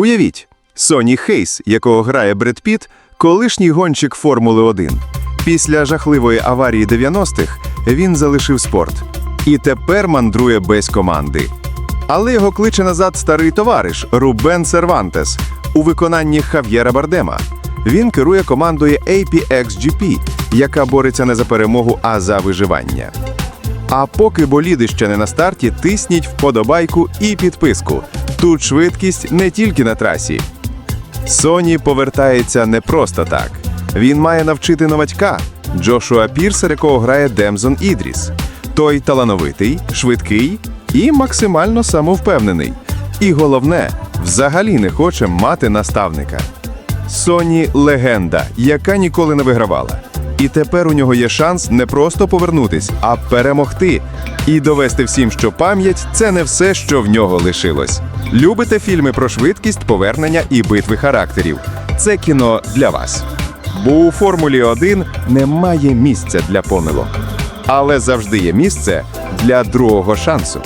Уявіть, Соні Хейс, якого грає Бред Піт, колишній гонщик Формули 1. Після жахливої аварії 90-х він залишив спорт і тепер мандрує без команди. Але його кличе назад старий товариш Рубен Сервантес у виконанні Хав'єра Бардема. Він керує командою APXGP, яка бореться не за перемогу, а за виживання. А поки боліди ще не на старті, тисніть вподобайку і підписку. Тут швидкість не тільки на трасі. Соні повертається не просто так. Він має навчити новачка Джошуа Пірсер, якого грає Демзон Ідріс. Той талановитий, швидкий і максимально самовпевнений. І головне, взагалі не хоче мати наставника. Соні легенда, яка ніколи не вигравала. І тепер у нього є шанс не просто повернутись, а перемогти. І довести всім, що пам'ять це не все, що в нього лишилось. Любите фільми про швидкість, повернення і битви характерів. Це кіно для вас. Бо у Формулі 1 немає місця для помилок. Але завжди є місце для другого шансу.